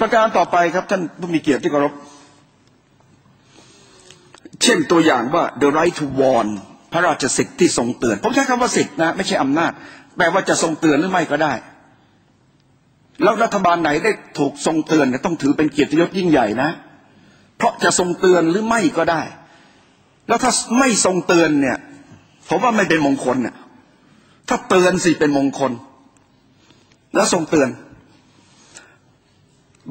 ประการต่อไปครับท่านผู้มีเกียรติที่เคารพเช่นตัวอย่างว่า the right to warn พระราชสิทธิ์ที่ทรงเตือน ผมใช้คำว่าสิทธินะ ไม่ใช่อำนาจ แปลว่าจะทรงเตือนหรือไม่ก็ได้ แล้วรัฐบาลไหนได้ถูกทรงเตือนก็ต้องถือเป็นเกียรติยศยิ่งใหญ่นะ เพราะจะทรงเตือนหรือไม่ก็ได้ แล้วถ้าไม่ทรงเตือนเนี่ยผมว่าไม่เป็นมงคลเนี่ยถ้าเตือนสิเป็นมงคล แล้วทรงเตือน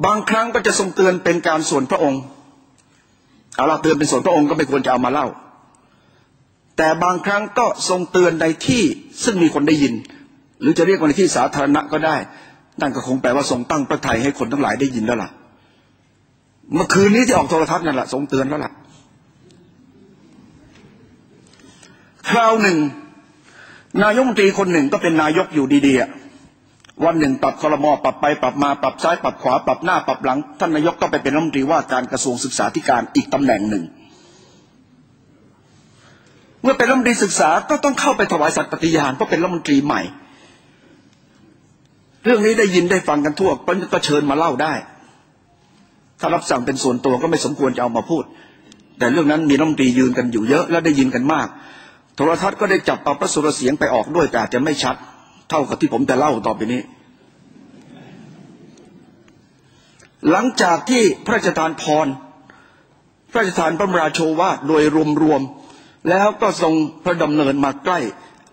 บางครั้งก็จะทรงเตือนเป็นการส่วนพระองค์เอาเราเตือนเป็นส่วนพระองค์ก็ไม่ควรจะเอามาเล่า แต่บางครั้งก็ทรงเตือนในที่ซึ่งมีคนได้ยิน หรือจะเรียกว่าในที่สาธารณะก็ได้ นั่นก็คงแปลว่าทรงตั้งพระทัยให้คนทั้งหลายได้ยินแล้วล่ะ เมื่อคืนนี้ที่ออกโทรทัศน์นั่นแหละทรงเตือนแล้วล่ะ คราวหนึ่ง นายกมนตรีคนหนึ่งก็เป็นนายกอยู่ดีๆ วันหนึ่งปรับคอรมอปรับไปปรับมาปรับซ้ายปรับขวาปรับหน้าปรับหลัง ท่านนายกก็ไปเป็นรัฐมนตรีว่าการกระทรวงศึกษาธิการอีกตำแหน่งหนึ่ง เมื่อเป็นรัฐมนตรีศึกษาก็ต้องเข้าไปถวายสัตย์ปฏิญาณเพราะเป็นรัฐมนตรีใหม่ เรื่องนี้ได้ยินได้ฟังกันทั่วก็เชิญมาเล่าได้ ถ้ารับสั่งเป็นส่วนตัวก็ไม่สมควรจะเอามาพูด แต่เรื่องนั้นมีรัฐมนตรียืนกันอยู่เยอะและได้ยินกันมาก โทรทัศน์ก็ได้จับเอาพระสุรเสียงไปออกด้วยแต่อาจจะไม่ชัด เท่ากับที่ผมจะเล่าต่อไปนี้ หลังจากที่พระราชทานพร พระราชทานพระมราโชวาทโดยรวมๆแล้วก็ทรงพระดำเนินมาใกล้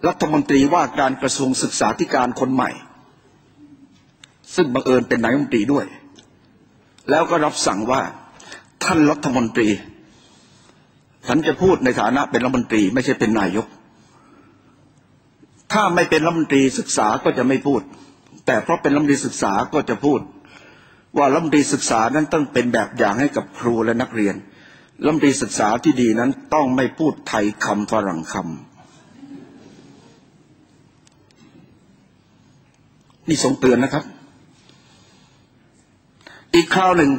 รัฐมนตรีว่าการกระทรวงศึกษาธิการคนใหม่ ซึ่งบังเอิญเป็นนายรัฐมนตรีด้วย แล้วก็รับสั่งว่าท่านรัฐมนตรีฉันจะพูดในฐานะเป็นรัฐมนตรีไม่ใช่เป็นนายก ถ้าไม่เป็นรัฐมนตรีศึกษาก็จะไม่พูด แต่เพราะเป็นรัฐมนตรีศึกษาก็จะพูด ว่ารัฐมนตรีศึกษานั้นต้องเป็นแบบอย่างให้กับครูและนักเรียนรัฐมนตรีศึกษาที่ดีนั้นต้องไม่พูดไทยคำฝรั่งคำนี่ทรงเตือนนะครับ อีกคราวหนึ่ง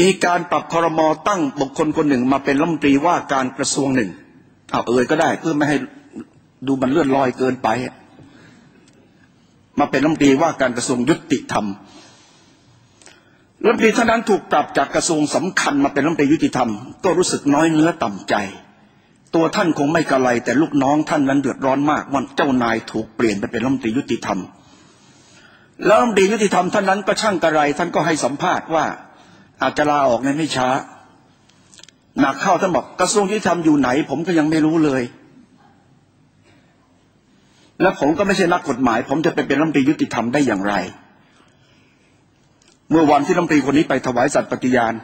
มีการปรับคอรมอตั้งบุคคลคนหนึ่งมาเป็นรัฐมนตรีว่าการกระทรวงหนึ่งเอาเอ่ยก็ได้เพื่อไม่ให้ดูมันเลื่อนลอยเกินไป มาเป็นรัฐมนตรีว่าการกระทรวงยุติธรรม รัฐมนตรีท่านนั้นถูกปรับจากกระทรวงสำคัญมาเป็นรัฐมนตรียุติธรรม ก็รู้สึกน้อยเนื้อต่ำใจ ตัวท่านคงไม่กระไรแต่ลูกน้องท่านนั้นเดือดร้อนมากวันเจ้านายถูกเปลี่ยนไปเป็นรัฐมนตรียุติธรรม แล้วรัฐมนตรียุติธรรมท่านนั้นก็ช่างกระไรท่านก็ให้สัมภาษณ์ว่า อาจจะลาออกในไม่ช้าหนักเข้าท่านบอกกระทรวงยุติธรรมอยู่ไหน ผมก็ยังไม่รู้เลย และผมก็ไม่ใช่นักกฎหมาย ผมจะไปเป็นรัฐมนตรียุติธรรมได้อย่างไร เมื่อวันที่รัฐมนตรีคนนี้ไปถวายสัตย์ปฏิญาณ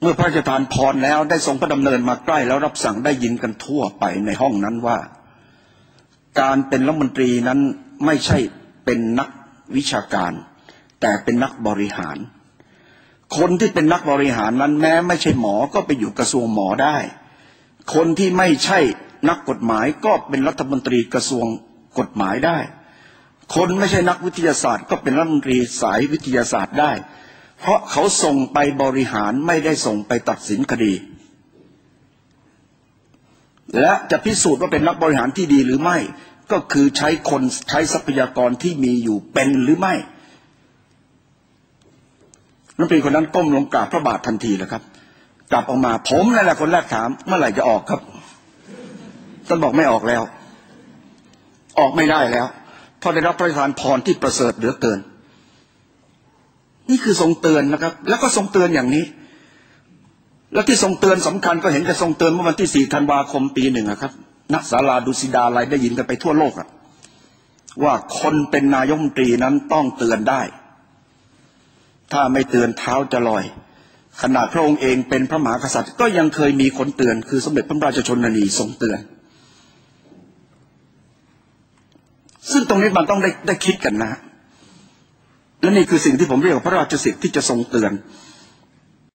เมื่อพระราชทานพรแล้วได้ทรงพระดำเนินมาใกล้แล้วรับสั่งได้ยินกันทั่วไปในห้องนั้นว่า การเป็นรัฐมนตรีนั้นไม่ใช่เป็นนักวิชาการ แต่เป็นนักบริหาร คนที่เป็นนักบริหารนั้นแม้ไม่ใช่หมอก็ไปอยู่กระทรวงหมอได้ คนที่ไม่ใช่นักกฎหมายก็เป็นรัฐมนตรีกระทรวงกฎหมายได้ คนไม่ใช่นักวิทยาศาสตร์ ก็เป็นรัฐมนตรีสายวิทยาศาสตร์ได้ เพราะเขาส่งไปบริหารไม่ได้ส่งไปตัดสินคดี และจะพิสูจน์ว่าเป็นนักบริหารที่ดีหรือไม่ ก็คือใช้คนใช้ทรัพยากรที่มีอยู่เป็นหรือไม่นักตรีคนนั้นก้มลงกราบพระบาททันทีเลยครับ กลับออกมาผมนั่นแหละคนแรกถามเมื่อไหร่จะออกครับท่านบอกไม่ออกแล้ว ออกไม่ได้แล้ว เพราะได้รับพระราชทานพรที่ประเสริฐเหลือเกิน นี่คือทรงเตือนนะครับ แล้วก็ทรงเตือนอย่างนี้ แล้วที่ทรงเตือนสำคัญก็เห็นจะทรงเตือนเมื่อวันที่สี่ธันวาคมปีหนึ่งครับนักศาลาดุสิดาอะไรได้ยินกันไปทั่วโลกอะว่าคนเป็นนายมตรีนั้นต้องเตือนได้ ถ้าไม่เตือนเท้าจะลอย ขนาดพระองค์เองเป็นพระมหากษัตริย์ ก็ยังเคยมีคนเตือนคือสมเด็จพระราชชนนีทรงเตือน ซึ่งตรงนี้มันต้องได้ได้คิดกันนะและนี่คือสิ่งที่ผมเรียกว่าพระราชสิทธิ์ที่จะทรงเตือน